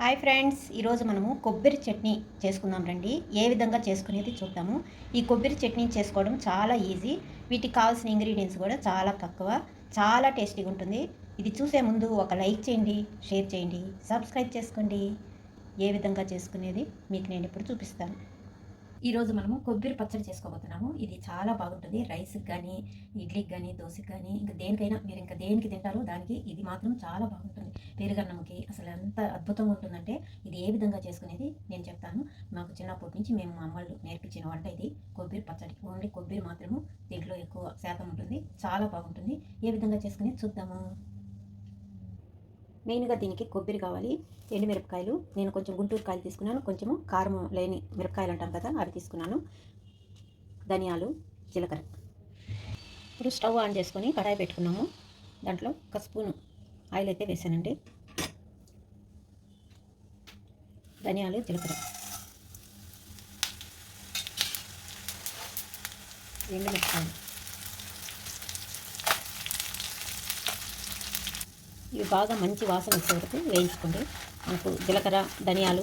Hi friends ఈరోజు మనము కొబ్బరి చట్నీ చేసుకుందాం రండి. ఏ విధంగా చేసుకునేది చూద్దాము. ఈ కొబ్బరి చట్నీ చేసుకోవడం చాలా ఈజీ. వీటికి కావాల్సిన ఇంగ్రీడియంట్స్ కూడా చాలా తక్కువ చాలా టేస్టీగా ఉంటుంది. ఇది చూసే ముందు ఒక లైక్ చేయండి షేర్ చేయండి సబ్స్క్రైబ్ చేసుకోండి. ఏ విధంగా చేసుకునేది మీకు నేను ఇప్పుడు చూపిస్తాను. ఈరోజు మనము కొబ్బరి పచ్చడి చేసుకోబోతున్నాము. ఇది చాలా బాగుంటుంది. రైస్కి కానీ ఇడ్లీకి కానీ దోశకి కానీ ఇంకా దేనికైనా మీరు ఇంకా దేనికి తింటారో దానికి ఇది మాత్రం చాలా బాగుంటుంది. పెరుగన్నంకి అసలు ఎంత అద్భుతంగా ఉంటుందంటే ఇది ఏ విధంగా చేసుకునేది నేను చెప్తాను. మాకు చిన్నప్పటి నుంచి మేము మా అమ్మలు నేర్పించిన వంట ఇది కొబ్బరి పచ్చడి. ఓన్లీ కొబ్బరి మాత్రము దీంట్లో ఎక్కువ శాతం ఉంటుంది. చాలా బాగుంటుంది. ఏ విధంగా చేసుకునేది చూద్దాము. మెయిన్గా దీనికి కొబ్బరి కావాలి ఎండుమిరపకాయలు నేను కొంచెం గుంటూరు కాయలు తీసుకున్నాను. కొంచెము కారం లేని మిరపకాయలు అంటాం కదా అవి తీసుకున్నాను. ధనియాలు జీలకర్ర. ఇప్పుడు స్టవ్ ఆన్ చేసుకొని కడాయి పెట్టుకున్నాము. దాంట్లో ఒక స్పూను ఆయిల్ అయితే వేసానండి. ధనియాలు జీలకర్ర. ఎండుమిరపకాయలు ఇవి బాగా మంచి వాసన వచ్చే వరకు వేయించుకోండి. మనకు జీలకర్ర ధనియాలు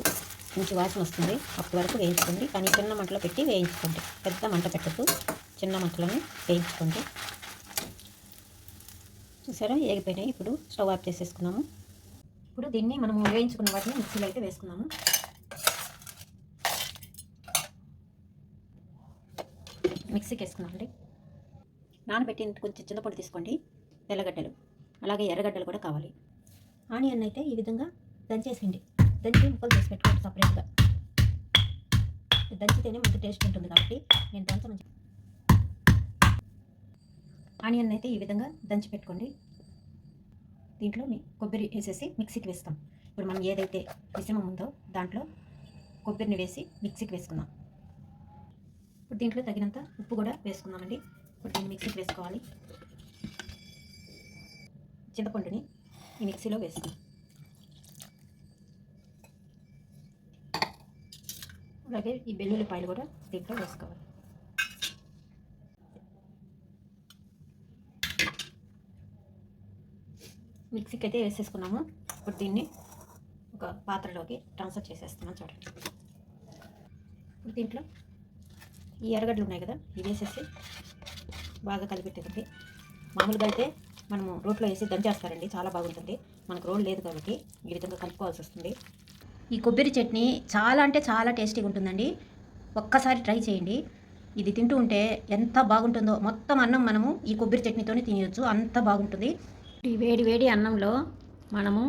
మంచి వాసన వస్తుంది. అప్పటి వరకు వేయించుకోండి. కానీ చిన్న మంటలో పెట్టి వేయించుకోండి. పెద్ద మంట పెట్టద్దు చిన్న మంటలోనే వేయించుకోండి. చూసారా? ఏగిపోయినాయి. ఇప్పుడు స్టవ్ ఆఫ్ చేసేసుకున్నాము. ఇప్పుడు దీన్ని మనం వేయించుకున్న వాటిని మిక్సీలో అయితే వేసుకున్నాము. మిక్సీకి వేసుకున్నామండి. నానబెట్టిన కొంచెం చింతపొడి తీసుకోండి. తెల్లగడ్డలు. అలాగే ఎర్రగడ్డలు కూడా కావాలి. ఆనియన్ అయితే ఈ విధంగా దంచేసిండి దంచి ముక్కలు చేసి పెట్టుకోండి సపరేట్గా. దంచితేనే మంచి టేస్ట్ ఉంటుంది కాబట్టి నేను దంచమని చెప్ప- ఆనియన్ అయితే ఈ విధంగా దంచి పెట్టుకోండి. దీంట్లో మీ కొబ్బరి వేసేసి మిక్సీకి వేస్తాం. ఇప్పుడు మనం ఏదైతే మిశ్రమం ఉందో దాంట్లో కొబ్బరిని వేసి మిక్సీకి వేసుకుందాం. ఇప్పుడు దీంట్లో తగినంత ఉప్పు కూడా వేసుకుందామండి. ఇప్పుడు దీన్ని మిక్సీకి వేసుకోవాలి. చింతపండుని ఈ మిక్సీలో వేస్తాం అలాగే ఈ వెల్లుల్లిపాయలు కూడా దీంట్లో వేసుకోవాలి. మిక్సీకి అయితే వేసేసుకున్నాము. ఇప్పుడు దీన్ని ఒక పాత్రలోకి ట్రాన్స్ఫర్ చేసేస్తున్నాం చూడండి. ఇప్పుడు దీంట్లో ఈ ఎర్రగడ్డలు ఉన్నాయి కదా ఇవి వేసేసి బాగా కలిపెట్టేదండి మామూలుగా అయితే మనము రోట్లో వేసి దంచేస్తారండి చాలా బాగుంటుంది. మనకు రోడ్ లేదు కాబట్టి ఈ విధంగా కలుపుకోవాల్సి వస్తుంది. ఈ కొబ్బరి చట్నీ చాలా అంటే చాలా టేస్టీగా ఉంటుందండి. ఒక్కసారి ట్రై చేయండి. ఇది తింటూ ఉంటే ఎంత బాగుంటుందో మొత్తం అన్నం మనము ఈ కొబ్బరి చట్నీతోనే తినవచ్చు అంత బాగుంటుంది. ఈ వేడి వేడి అన్నంలో మనము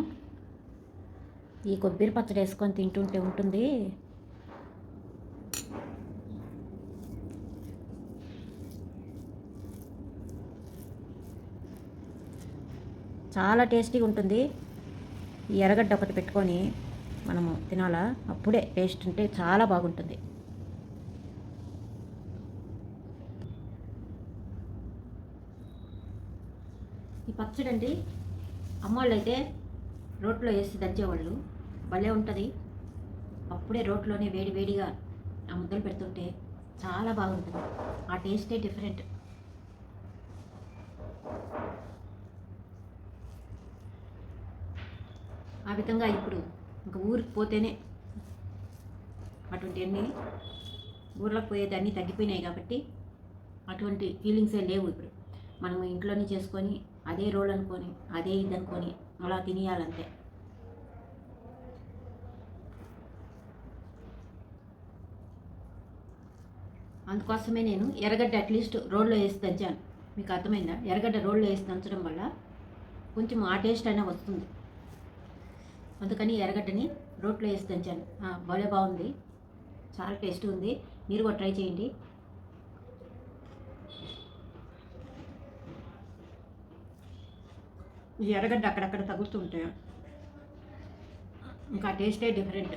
ఈ కొబ్బరి పచ్చడి వేసుకొని తింటుంటే ఉంటుంది. చాలా టేస్టీగా ఉంటుంది. ఈ ఎర్రగడ్డ ఒకటి పెట్టుకొని మనము తినాలా? అప్పుడే టేస్ట్ ఉంటే చాలా బాగుంటుంది. ఈ పచ్చడి అండి అమ్మవాళ్ళు అయితే రోట్లో వేసి దంచేవాళ్ళు. భలే ఉంటుంది. అప్పుడే రోట్లోనే వేడి వేడిగా ఆ ముద్దలు పెడుతుంటే చాలా బాగుంటుంది. ఆ టేస్టే డిఫరెంట్. ఆ విధంగా ఇప్పుడు ఇంకా ఊరికి పోతేనే అటువంటి అన్నీ ఊర్లోకి పోయేది అన్నీ తగ్గిపోయినాయి కాబట్టి అటువంటి ఫీలింగ్సే లేవు ఇప్పుడు. మనం ఇంట్లోనే చేసుకొని అదే రోల్ అనుకొని అదే ఇది అనుకొని అలా తినేయాలంతే. అందుకోసమే నేను ఎర్రగడ్డ అట్లీస్ట్ రోల్లో వేసి దంచాను. మీకు అర్థమైందా? ఎర్రగడ్డ రోల్లో వేసి దంచడం వల్ల కొంచెం ఆ టేస్ట్ అయినా వస్తుంది. అందుకని ఎర్రగడ్డని రోట్లో వేసి దంచాను. భలే బాగుంది. చాలా టేస్ట్ ఉంది. మీరు కూడా ట్రై చేయండి. ఈ ఎర్రగడ్డ అక్కడక్కడ తగులుతుంటే ఇంకా టేస్టే డిఫరెంట్.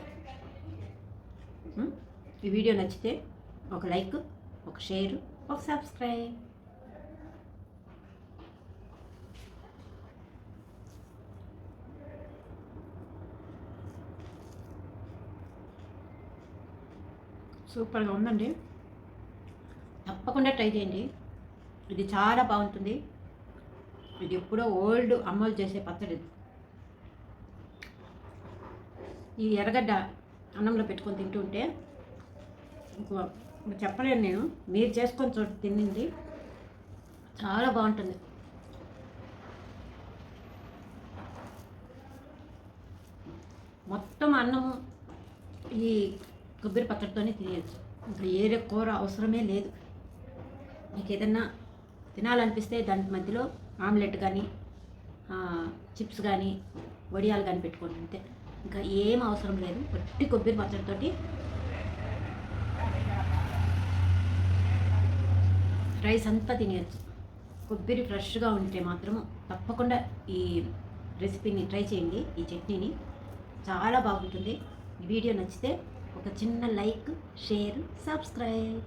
ఈ వీడియో నచ్చితే ఒక లైక్ ఒక షేర్ ఒక సబ్స్క్రైబ్. సూపర్గా ఉందండి. తప్పకుండా ట్రై చేయండి. ఇది చాలా బాగుంటుంది. ఇది ఎప్పుడో ఓల్డ్ అమ్మలు చేసే పచ్చడి. ఈ ఎర్రగడ్డ అన్నంలో పెట్టుకొని తింటుంటే ఉంటే చెప్పలేను నేను. మీరు చేసుకొని చోటు తిన్నింది చాలా బాగుంటుంది. మొత్తం అన్నం ఈ కొబ్బరి పచ్చడితోనే తినేయచ్చు. ఇంకా ఏరే కూర అవసరమే లేదు. మీకు ఏదన్నా తినాలనిపిస్తే దాని మధ్యలో ఆమ్లెట్ కానీ చిప్స్ కానీ వడియాలు కానీ పెట్టుకోండి అంతే. ఇంకా ఏం అవసరం లేదు. వట్టి కొబ్బరి పచ్చడితోటి రైస్ అంతా తినేయచ్చు. కొబ్బరి ఫ్రెష్గా ఉంటే మాత్రం తప్పకుండా ఈ రెసిపీని ట్రై చేయండి ఈ చట్నీని. చాలా బాగుంటుంది. వీడియో నచ్చితే ఒక చిన్న లైక్ షేర్ సబ్స్క్రైబ్.